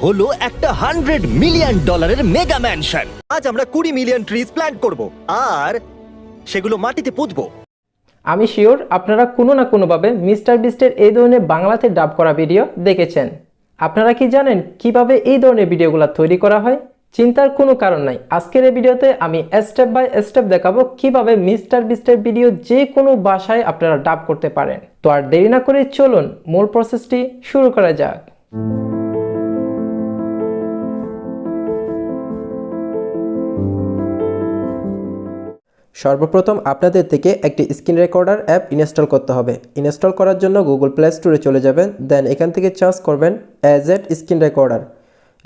হলো একটা hundred million ডলারের মেগা ম্যানশন আজ আমরা কুড়ি মিলিয়ন ট্রিজ প্ল্যান্ট করব, আর সেগুলো মাটিতে আমি শিওর আপনারা কোনো না কোনোভাবে মিস্টার বিস্টের এই ধরনের বাংলাতে ডাব করা ভিডিও দেখেছেন। আপনারা কি জানেন কীভাবে এই ধরনের ভিডিওগুলো তৈরি করা হয়? চিন্তার কোনো কারণ নাই। আজকের এই ভিডিওতে আমি স্টেপ বাই স্টেপ দেখাবো কীভাবে মিস্টার বিস্টের ভিডিও যে কোনো ভাষায় আপনারা ডাব করতে পারেন। তো আর দেরি না করে চলুন, মূল প্রসেসটি শুরু করা যাক। সর্বপ্রথম আপনাদের থেকে একটি স্ক্রিন রেকর্ডার অ্যাপ ইনস্টল করতে হবে। ইনস্টল করার জন্য গুগল প্লে স্টোরে চলে যাবেন, দেন এখান থেকে চার্জ করবেন অ্যাজ এট স্ক্রিন রেকর্ডার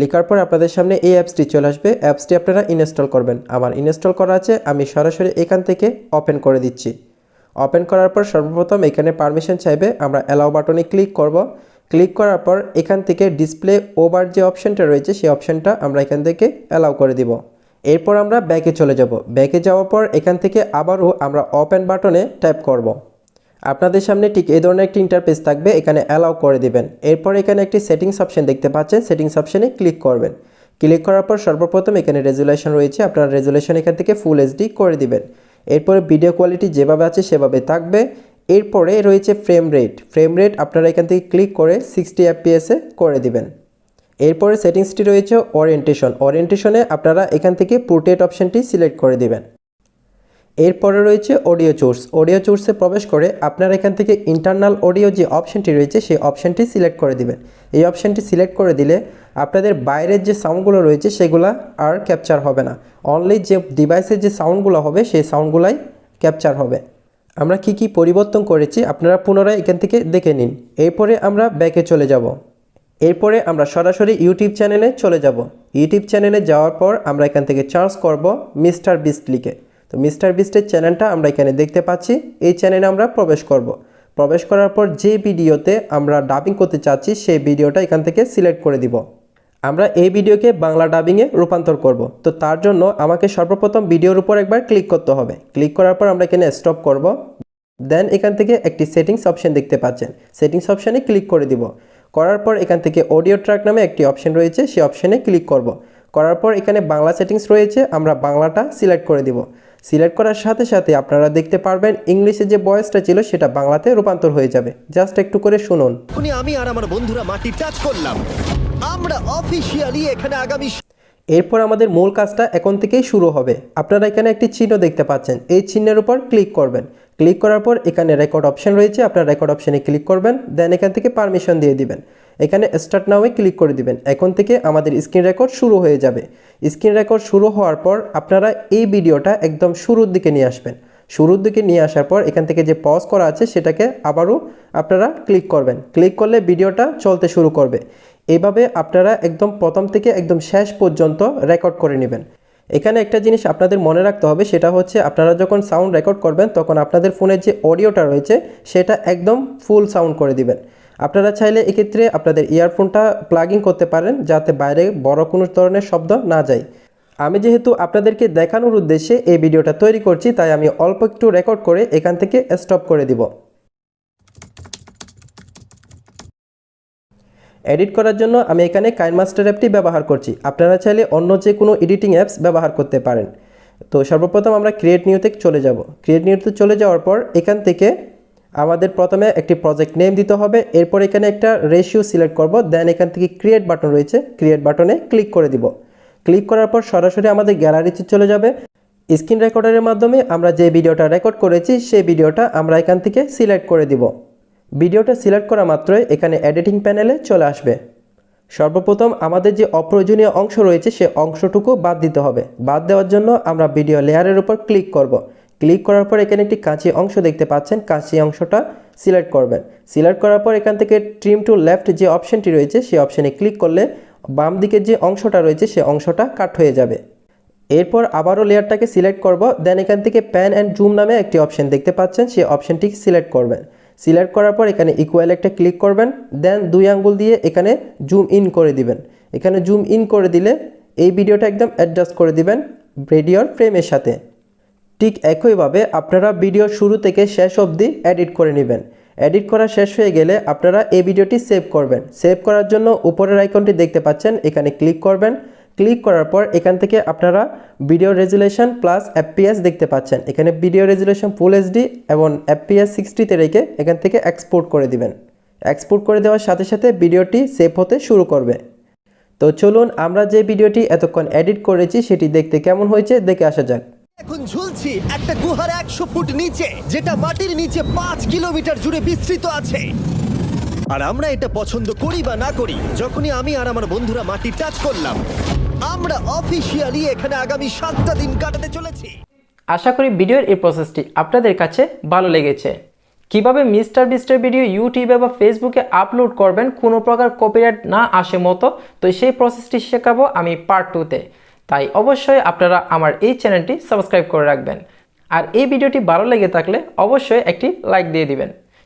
লেখার পর আপনাদের সামনে এই অ্যাপসটি চলে আসবে। অ্যাপসটি আপনারা ইনস্টল করবেন। আমার ইনস্টল করা আছে, আমি সরাসরি এখান থেকে ওপেন করে দিচ্ছি। ওপেন করার পর সর্বপ্রথম এখানে পারমিশন চাইবে, আমরা অ্যালাউ বাটনে ক্লিক করব। ক্লিক করার পর এখান থেকে ডিসপ্লে ওভার যে অপশনটা রয়েছে, সেই অপশনটা আমরা এখান থেকে অ্যালাউ করে দিব। এরপর আমরা ব্যাকে চলে যাব। ব্যাকে যাওয়ার পর এখান থেকে আবারও আমরা ওপেন বাটনে ট্যাপ করব। আপনাদের সামনে ঠিক এই ধরনের একটি ইন্টারফেস থাকবে, এখানে অ্যালাউ করে দিবেন। এরপর এখানে একটি সেটিংস অপশন দেখতে পাচ্ছেন সেটিংস অপশনে ক্লিক করবেন। ক্লিক করার পর সর্বপ্রথম এখানে রেজুলেশন রয়েছে, আপনার রেজুলেশন এখান থেকে ফুল এইচডি করে দিবেন। এরপরে ভিডিও কোয়ালিটি যেভাবে আছে সেভাবে থাকবে। এরপরে রয়েছে ফ্রেম রেট ফ্রেম রেট আপনারা এখান থেকে ক্লিক করে সিক্সটি এফপিএসে করে দিবেন। এরপরে সেটিংসটি রয়েছে ওরিয়েন্টেশন ওরিয়েন্টেশনে আপনারা এখান থেকে পোর্ট্রেট অপশনটি সিলেক্ট করে দিবেন। এরপরে রয়েছে অডিও সোর্স অডিও সোর্সে প্রবেশ করে আপনারা এখান থেকে ইন্টারনাল অডিও যে অপশনটি রয়েছে, সেই অপশনটি সিলেক্ট করে দিবেন। এই অপশনটি সিলেক্ট করে দিলে আপনাদের বাইরের যে সাউন্ডগুলো রয়েছে, সেগুলো আর ক্যাপচার হবে না। অনলি যে ডিভাইসের যে সাউন্ডগুলো হবে, সেই সাউন্ডগুলাই ক্যাপচার হবে। আমরা কি কি পরিবর্তন করেছি, আপনারা পুনরায় এখান থেকে দেখে নিন। এরপরে আমরা ব্যাকে চলে যাব। এরপরে আমরা সরাসরি ইউটিউব চ্যানেলে চলে যাব। ইউটিউব চ্যানেলে যাওয়ার পর আমরা এখান থেকে চার্জ করব মিস্টার বিস্ট লিখে। তো মিস্টার বিস্টের চ্যানেলটা আমরা এখানে দেখতে পাচ্ছি। এই চ্যানেলে আমরা প্রবেশ করব। প্রবেশ করার পর যে ভিডিওতে আমরা ডাবিং করতে চাচ্ছি, সেই ভিডিওটা এখান থেকে সিলেক্ট করে দিব। আমরা এই ভিডিওকে বাংলা ডাবিংয়ে রূপান্তর করব। তো তার জন্য আমাকে সর্বপ্রথম ভিডিওর উপর একবার ক্লিক করতে হবে। ক্লিক করার পর আমরা এখানে স্টপ করব। দেন এখান থেকে একটি সেটিংস অপশন দেখতে পাচ্ছেন। সেটিংস অপশানে ক্লিক করে দিব। করার পর এখান থেকে অডিও ট্র্যাক নামে একটি অপশন রয়েছে সেই অপশানে ক্লিক করব। করার পর এখানে বাংলা সেটিংস রয়েছে আমরা বাংলাটা সিলেক্ট করে দিব। সিলেক্ট করার সাথে সাথে আপনারা দেখতে পারবেন ইংলিশে যে বয়েসটা ছিল সেটা বাংলাতে রূপান্তর হয়ে যাবে। জাস্ট একটু করে শুনুন। আমি আর আমার বন্ধুরা মাটি টাচ করলাম। আমরা অফিসিয়ালি এখানে আগামী এরপর আমাদের মূল কাজটা এখন থেকেই শুরু হবে। আপনারা এখানে একটি চিহ্ন দেখতে পাচ্ছেন। এই চিহ্নের উপর ক্লিক করবেন। ক্লিক করার পর এখানে রেকর্ড অপশন রয়েছে, আপনার রেকর্ড অপশানে ক্লিক করবেন দেন এখান থেকে পারমিশন দিয়ে দিবেন। এখানে স্টার্ট নাওয়ে ক্লিক করে দিবেন। এখন থেকে আমাদের স্ক্রিন রেকর্ড শুরু হয়ে যাবে। স্ক্রিন রেকর্ড শুরু হওয়ার পর আপনারা এই ভিডিওটা একদম শুরুর দিকে নিয়ে আসবেন। শুরুর দিকে নিয়ে আসার পর এখান থেকে যে পজ করা আছে, সেটাকে আবারও আপনারা ক্লিক করবেন। ক্লিক করলে ভিডিওটা চলতে শুরু করবে। এইভাবে আপনারা একদম প্রথম থেকে একদম শেষ পর্যন্ত রেকর্ড করে নেবেন। এখানে একটা জিনিস আপনাদের মনে রাখতে হবে, সেটা হচ্ছে আপনারা যখন সাউন্ড রেকর্ড করবেন, তখন আপনাদের ফোনের যে অডিওটা রয়েছে, সেটা একদম ফুল সাউন্ড করে দিবেন। আপনারা চাইলে এক্ষেত্রে আপনাদের ইয়ারফোনটা প্লাগিং করতে পারেন, যাতে বাইরে বড় কোনো ধরনের শব্দ না যায়। আমি যেহেতু আপনাদেরকে দেখানোর উদ্দেশ্যে এই ভিডিওটা তৈরি করছি, তাই আমি অল্প একটু রেকর্ড করে এখান থেকে স্টপ করে দিব। এডিট করার জন্য আমি এখানে কাইনমাস্টার অ্যাপটি ব্যবহার করছি। আপনারা চাইলে অন্য যে কোনো এডিটিং অ্যাপস ব্যবহার করতে পারেন। তো সর্বপ্রথম আমরা ক্রিয়েট নিউতে চলে যাব। ক্রিয়েট নিউতে চলে যাওয়ার পর এখান থেকে আমাদের প্রথমে একটি প্রজেক্ট নেম দিতে হবে। এরপর এখানে একটা রেশিও সিলেক্ট করব। দেন এখান থেকে ক্রিয়েট বাটন রয়েছে। ক্রিয়েট বাটনে ক্লিক করে দিব। ক্লিক করার পর সরাসরি আমাদের গ্যালারিতে চলে যাবে। স্ক্রিন রেকর্ডারের মাধ্যমে আমরা যে ভিডিওটা রেকর্ড করেছি, সেই ভিডিওটা আমরা এখান থেকে সিলেক্ট করে দিব। ভিডিওটা সিলেক্ট করা মাত্রই এখানে এডিটিং প্যানেলে চলে আসবে। সর্বপ্রথম আমাদের যে অপ্রয়োজনীয় অংশ রয়েছে সে অংশটুকু বাদ দিতে হবে। বাদ দেওয়ার জন্য আমরা ভিডিও লেয়ারের উপর ক্লিক করব। ক্লিক করার পর এখানে একটি কাঁচি অংশ দেখতে পাচ্ছেন। কাঁচি অংশটা সিলেক্ট করবেন। সিলেক্ট করার পর এখান থেকে ট্রিম টু লেফট যে অপশনটি রয়েছে, সেই অপশানে ক্লিক করলে বাম দিকের যে অংশটা রয়েছে, সে অংশটা কাট হয়ে যাবে। এরপর আবারও লেয়ারটাকে সিলেক্ট করব। দেন এখান থেকে প্যান অ্যান্ড জুম নামে একটি অপশান দেখতে পাচ্ছেন। সেই অপশনটি সিলেক্ট করবেন। সিলেক্ট করার পর এখানে ইকুয়াল একটা ক্লিক করবেন দেন দুই আঙ্গুল দিয়ে এখানে জুম ইন করে দিবেন। এখানে জুম ইন করে দিলে এই ভিডিওটা একদম অ্যাডজাস্ট করে দিবেন ভিডিওর ফ্রেমের সাথে। ঠিক একইভাবে আপনারা ভিডিও শুরু থেকে শেষ অবধি এডিট করে নেবেন। এডিট করা শেষ হয়ে গেলে আপনারা এই ভিডিওটি সেভ করবেন। সেভ করার জন্য উপরের আইকনটি দেখতে পাচ্ছেন, এখানে ক্লিক করবেন। ক্লিক করার পর এখান থেকে আপনারা ভিডিও রেজুলেশন প্লাস এফপিএস দেখতে পাচ্ছেন। এখানে ভিডিও রেজুলেশন ফুল এইচডি এবং এফপিএস সিক্সটিতে রেখে এখান থেকে এক্সপোর্ট করে দিবেন। এক্সপোর্ট করে দেওয়ার সাথে সাথে ভিডিওটি সেভ হতে শুরু করবে। তো চলুন আমরা যে ভিডিওটি এতক্ষণ এডিট করেছি সেটি দেখতে কেমন হয়েছে দেখে আসা যাক। এখন ঝুলছি একটা গুহার একশো ফুট নিচে, যেটা মাটির নিচে পাঁচ কিলোমিটার জুড়ে বিস্তৃত আছে। আর আমরা এটা পছন্দ করি বা না করি, যখনই আমি আর আমার বন্ধুরা মাটি টাচ করলাম, আমরা অফিসিয়ালি এখানে আগামী সাতটা দিন কাটাতে চলেছি। আশা করি ভিডিওর এই প্রসেসটি আপনাদের কাছে ভালো লেগেছে। কীভাবে মিস্টার বিস্টার ভিডিও ইউটিউবে বা ফেসবুকে আপলোড করবেন কোনো প্রকার কপিরাইট না আসে মতো, তো সেই প্রসেসটি শেখাবো আমি পার্ট টুতে তাই অবশ্যই আপনারা আমার এই চ্যানেলটি সাবস্ক্রাইব করে রাখবেন। আর এই ভিডিওটি ভালো লেগে থাকলে অবশ্যই একটি লাইক দিয়ে দিবেন।